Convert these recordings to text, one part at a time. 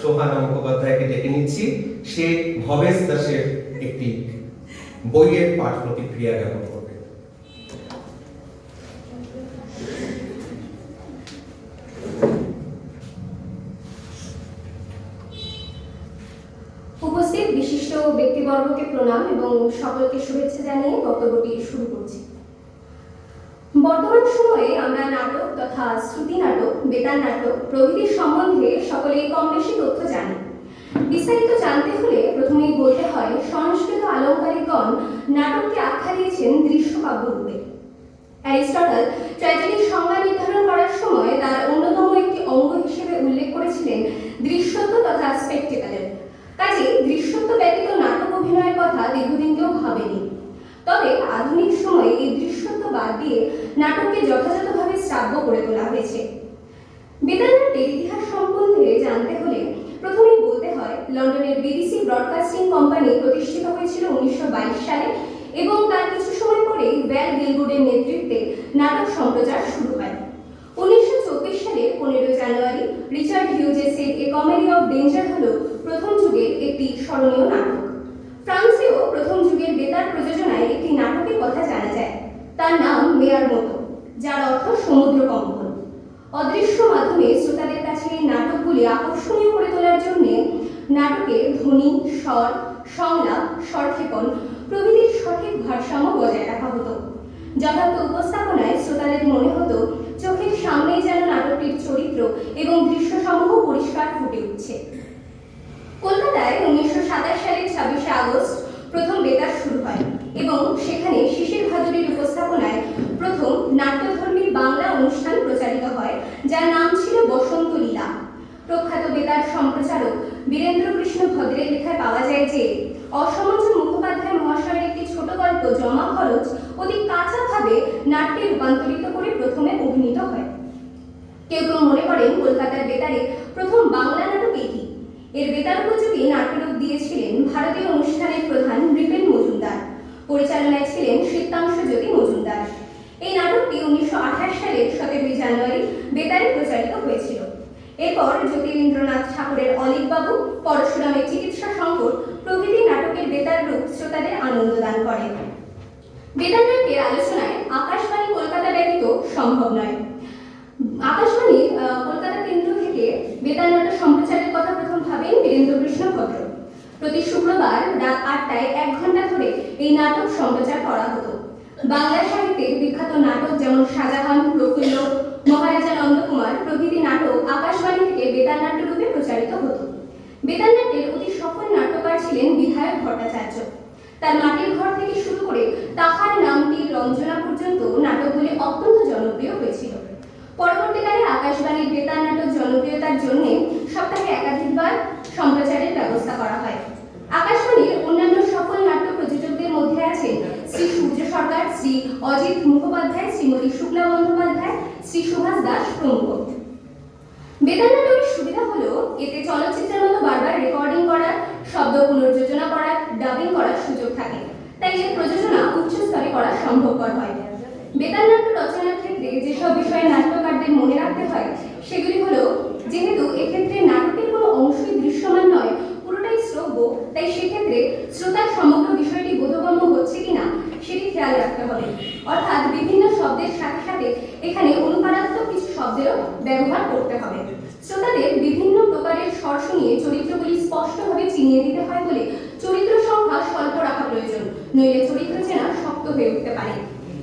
সোহানা মুখোপাধ্যায়কে ডেকে নিচ্ছি। সে ভবেশ দাসের একটি বইয়ের পাঠ প্রতিক্রিয়া জ্ঞাপন করবে। উপস্থিত বিশিষ্ট ব্যক্তিবর্গকে প্রণাম এবং সকলকে শুভেচ্ছা জানিয়ে বক্তব্যটি শুরু করছি। বর্তমান সময়ে আমরা নাটক তথা শ্রুতি নাটক, বেতার নাটক প্রভৃতির সম্বন্ধে সকলেই কম বেশি তথ্য জানি। বিস্তারিত জানতে হলে প্রথমেই বলতে হয়, সংস্কৃত আলঙ্কারিকগণ নাটককে আখ্যা দিয়েছেন দৃশ্যকাব্য রূপে। অ্যারিস্টটল ট্র্যাজেডির সংজ্ঞা নির্ধারণ করার সময় তার অন্যতম একটি অঙ্গ হিসেবে উল্লেখ করেছিলেন দৃশ্যত্ব তথা স্পেকটেকলের কাজে দৃশ্যত্ব ব্যতীত নাটক অভিনয়ের কথা দীর্ঘদিন কেউ ভাবেনি তবে আধুনিক সময়ে এই দৃশ্যত্ব বাদ দিয়ে নাটককে যথাযথভাবে শ্রাব্য করে তোলা হয়েছে। বেতারনাট্যের ইতিহাস সম্বন্ধে জানতে হলে প্রথমেই বলতে হয়, লন্ডনের বিবিসি ব্রডকাস্টিং কোম্পানি প্রতিষ্ঠিত হয়েছিল উনিশশো সালে এবং তার কিছু সময় পরেই ব্যাল গিলগুডের নেতৃত্বে নাটক সম্প্রচার শুরু হয়। উনিশশো সালের পনেরো জানুয়ারি, রিচার্ড হিউজেসের এ কমেডি অফ ডেঞ্জার হল প্রথম যুগের একটি স্মরণীয় নাটক। ফ্রান্সেও প্রথম যুগের বেতার প্রযোজনায় একটি নাটকের কথা জানা যায়। তার নাম মেয়ার মতো, যার অর্থ সমুদ্র কম্পন। অদৃশ্য মাধ্যমে শ্রোতাদের কাছে এই নাটকগুলি আকর্ষণীয় করে তোলার জন্য নাটকে ধ্বনি, স্বর, সংলাপ, স্বরক্ষেপণ প্রভৃতির সঠিক ভারসাম্য বজায় রাখা হতো। যথার্থ উপস্থাপনায় শ্রোতাদের মনে হতো, চোখের সামনেই যেন নাটকটির চরিত্র এবং দৃশ্যসমূহ পরিষ্কার ফুটে উঠছে। কলকাতায় উনিশশো সাতাশ সালের ছাব্বিশে আগস্ট প্রথম বেতার শুরু হয় এবং সেখানে শিশির ভাদুরীর উপস্থাপনায় প্রথম নাট্যধর্মী বাংলা অনুষ্ঠান প্রচারিত হয় যার নাম ছিল বসন্ত লীলা প্রখ্যাত বেতার সম্প্রচারক বীরেন্দ্র কৃষ্ণ ভদ্রের লেখায় পাওয়া যায় যে অসমঞ্জন মুখোপাধ্যায় মহাশয়ের একটি ছোট গল্প জমা খরচ অতি কাঁচাভাবে নাট্যে রূপান্তরিত করে প্রথমে অভিনীত হয়। কেউ কেউ মনে করেন কলকাতার বেতারে প্রথম বাংলা নাটক এটি। এর বেতার উপযোগী নাট্যরূপ দিয়েছিলেন ভারতীয় অনুষ্ঠানের প্রধান নৃপেন মজুমদার। পরিচালনায় ছিলেন শীতাংশ জ্যোতি মজুমদার এই নাটকটি উনিশশো আঠাশ সালের সতেরোই জানুয়ারি বেতারে প্রচারিত হয়েছিল এরপর জ্যোতিরিন্দ্রনাথ ঠাকুরের অলিক বাবু পরশুরামের চিকিৎসা সংকট প্রভৃতি নাটকের বেতার রূপ শ্রোতাদের আনন্দ দান করে। বেতার নাট্যের আলোচনায় আকাশবাণী কলকাতা ব্যতীত সম্ভব নয়। আকাশবাণী কলকাতা কেন্দ্র থেকে বেতার নাটক সম্প্রচারের কথা প্রথম ভাবেন বীরেন্দ্র কৃষ্ণ ভদ্র প্রতি শুক্রবার রাত আটটায় এক ঘণ্টা ধরে এই নাটক সম্প্রচার করা হতো। বাংলা সাহিত্যের বিখ্যাত নাটক যেমন শাহজাহান প্রফুল্ল মহারাজা নন্দকুমার প্রভৃতি নাটক আকাশবাণী থেকে বেতার নাট্য রূপে প্রচারিত হতো বেতার নাট্যের অতি সফল নাট্যকার ছিলেন বিধায়ক ভট্টাচার্য। তার মাটির ঘর থেকে শুরু করে তাহার নামটি রঞ্জনা পর্যন্ত নাটকগুলি অত্যন্ত জনপ্রিয় হয়েছিল। পরবর্তীকালে আকাশবাণীর বেতার নাটক জনপ্রিয়তার জন্য সপ্তাহে একাধিকবার সম্প্রচারের ব্যবস্থা করা হয়। আকাশবাণীর অন্যান্য সফল নাট্য প্রযোজকদের মধ্যে আছেন শ্রী সূর্য সরকার শ্রী অজিত মুখোপাধ্যায়, শ্রীমতী শুক্লা বন্দ্যোপাধ্যায়, শ্রী সুভাষ দাস প্রমুখ। বেতার নাটকের সুবিধা হলো এতে চলচ্চিত্রের মতো বারবার রেকর্ডিং করার, শব্দ পুনর্যোজনা করার ডাবিং করার সুযোগ থাকে। তাই এর প্রযোজনা উচ্চ স্তরে করা সম্ভবপর হয়। বেতার নাট্য রচনার ক্ষেত্রে যেসব বিষয়ে নাট্যকারদের মনে রাখতে হয়, সেগুলি হলো, যেহেতু এক্ষেত্রে নাটকের কোনো অংশই দৃশ্যমান নয়, পুরোটাই শ্রব্য, তাই সেক্ষেত্রে শ্রোতার সমগ্র বিষয়টি বোধগম্য হচ্ছে কিনা, সেটি খেয়াল রাখতে হবে। অর্থাৎ বিভিন্ন শব্দের সাথে সাথে এখানে অনুপাদাত্মক কিছু শব্দেরও ব্যবহার করতে হবে। স্বর শুনিয়ে চরিত্রগুলি স্পষ্টভাবে চিনিয়ে দিতে হয় বলে চরিত্র সংখ্যা স্বল্প রাখা প্রয়োজন, নইলে চরিত্র চেনা শক্ত হয়ে উঠতে পারে।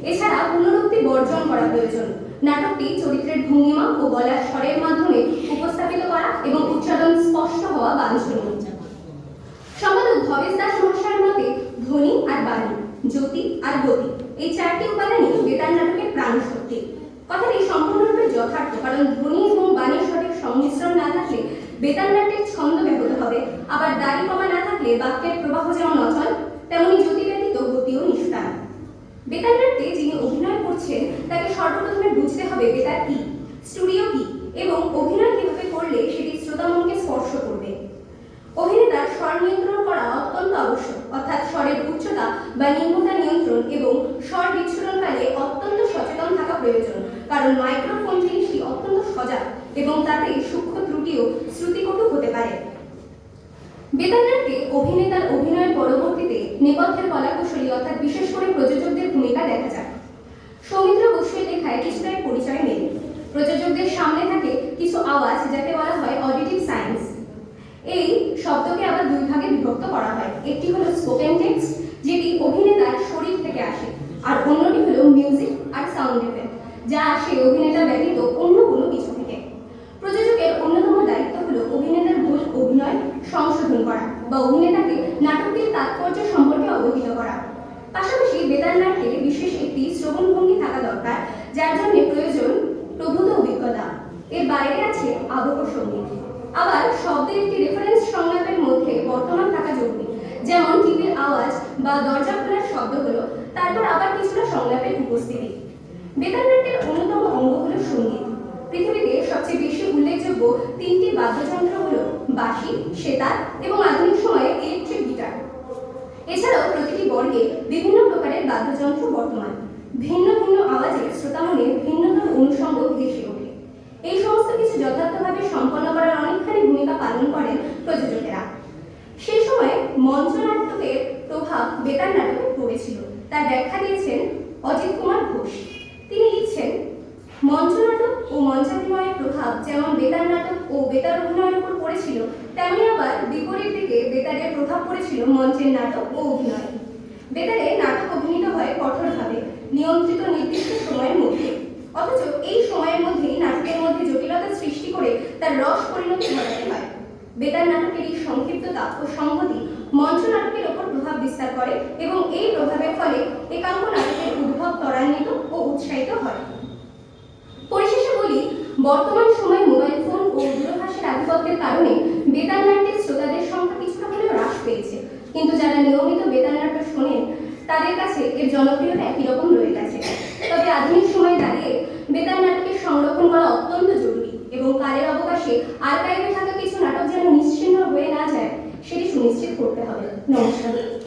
এছাড়া পুনরুক্তি বর্জন করা প্রয়োজন। নাটকটি চরিত্রের ভঙ্গিমা ও গলার স্বরের মাধ্যমে উপস্থাপিত করা এবং উচ্চারণ স্পষ্ট হওয়া বাঞ্ছনীয়। মতে, ধ্বনি আর বাণী, জ্যোতি আর গতি, এই চারটি উপাদানই বেতার নাটকের প্রাণ শক্তি কথাটি সম্পূর্ণরূপে যথার্থ, কারণ ধ্বনি এবং বাণীর সঠিক সংমিশ্রণ না থাকলে বেতার নাট্যের ছন্দ ব্যাহত হবে। আবার দাড়ি কমা না থাকলে বাক্যের প্রবাহ যেমন অচল তেমনি জ্যোতি ব্যতীত গতিও নিষ্প্রাণ বেতার নাট্যে যিনি অভিনয় করছেন, তাকে সর্বপ্রথমে বুঝতে হবে বেতার কি, স্টুডিও কি, এবং অভিনয় কীভাবে করলে সেটি শ্রোতামনকে স্পর্শ করবে। অভিনেতার স্বর নিয়ন্ত্রণ করা অত্যন্ত আবশ্যক, অর্থাৎ স্বরের উচ্চতা বা নিম্নতা নিয়ন্ত্রণ এবং স্বর বিচ্ছুরণকালে অত্যন্ত সচেতন থাকা প্রয়োজন, কারণ মাইক্রোফোন জিনিসটি অত্যন্ত সজাগ এবং তাতে সূক্ষ্ম ত্রুটিও শ্রুতিকটু হতে পারে। বেতারনাট্যে অভিনেতার অভিনয়ের পরবর্তীতে নেপথ্যের কলাকুশলী অর্থাৎ বিশেষ করে প্রযোজকদের ভূমিকা দেখা যায়। সৌমিত্র বসুর লেখায় কিছুটা পরিচয় মেলে প্রযোজকদের সামনে থাকে কিছু আওয়াজ যাকে বলা হয় অডিটিভ সায়েন্স এই শব্দকে আবার দুই ভাগে বিভক্ত করা হয়। একটি হলো স্পোকেন টেক্সট, যেটি অভিনেতার শরীর থেকে আসে, আর অন্যটি হলো মিউজিক আর সাউন্ড ইফেক্ট যা আসে অভিনেতা ব্যতীত অন্য কোনো কিছু থেকে প্রযোজকের অন্যতম দায়িত্ব হলো অভিনেতার ভুল অভিনয় সংশোধন করা বা অভিনেতাকে নাটকটির তাৎপর্য সম্পর্কে অবহিত করা। পাশাপাশি বেতার নাট্যে বিশেষ একটি শ্রবণভঙ্গি থাকা দরকার, যার জন্য প্রয়োজন প্রভূত অভিজ্ঞতা। এর বাইরে আছে আবহ সংগীত। আবার শব্দের একটি রেফারেন্স সংলাপের মধ্যে বর্তমান থাকা জরুরি যেমন টিভির আওয়াজ বা দরজা খোলার শব্দ হলো, তারপর আবার কিছুটা সংলাপের উপস্থিতি। বেতার নাট্যের অন্যতম অঙ্গ হলো সংগীত। পৃথিবীতে সবচেয়ে বেশি উল্লেখযোগ্য তিনটি বাদ্যযন্ত্র হলো বাঁশি সেতার এবং আধুনিক সময়ে ইলেকট্রিক গিটার। এছাড়াও প্রতিটি বর্গে বিভিন্ন প্রকারের বাদ্যযন্ত্র বর্তমান। ভিন্ন ভিন্ন আওয়াজে শ্রোতামনে ভিন্নতর অনুষঙ্গ ভেসে ওঠে। এই সমস্ত কিছু যথার্থভাবে সম্পন্ন করার অনেকখানি ভূমিকা পালন করেন প্রযোজকেরা। সেই সময় মঞ্চনাটকের প্রভাব বেতার নাটকে পড়েছিল। তার ব্যাখ্যা দিয়েছেন অজিত কুমার ঘোষ। তিনি লিখছেন প্রভাব যেমন বেতার নাটক ও বেতার অভিনয়ের উপর পড়েছিল, তেমনি আবার বিপরীত দিকে বেতারের প্রভাব পড়েছিল মঞ্চের নাটক ও অভিনয়। বেতারে নাটক অভিনীত হয় কঠোরভাবে, নিয়ন্ত্রিত নির্দিষ্ট সময়ের মধ্যে। অথচ এই সময়ের মধ্যেই নাটকের মধ্যে জটিলতা সৃষ্টি করে তার রস পরিণতি ঘটাতে হয়। বেতার নাটকের এই সংক্ষিপ্ততা ও সংহতি মঞ্চ নাটকের ওপর প্রভাব বিস্তার করে এবং এই প্রভাবের ফলে একাঙ্ক নাটকের উদ্ভব ত্বরান্বিত ও উৎসাহিত হয়। পরিশেষে বলি, বর্তমান কারণে বেতার নাট্যের শ্রোতাদের সংখ্যা কিছুটা হলেও হ্রাস পেয়েছে। কিন্তু যারা নিয়মিত বেতার নাটক শোনেন, তাদের কাছে এর জনপ্রিয়তা একই রকম রয়ে গেছে। তবে আধুনিক সময়ে দাঁড়িয়ে নাটকের সংরক্ষণ করা অত্যন্ত জরুরি এবং কালের অবকাশে আর্কাইভে থাকা কিছু নাটক যেন নিশ্চিন্ন হয়ে না যায়, সেটি সুনিশ্চিত করতে হবে। নমস্কার।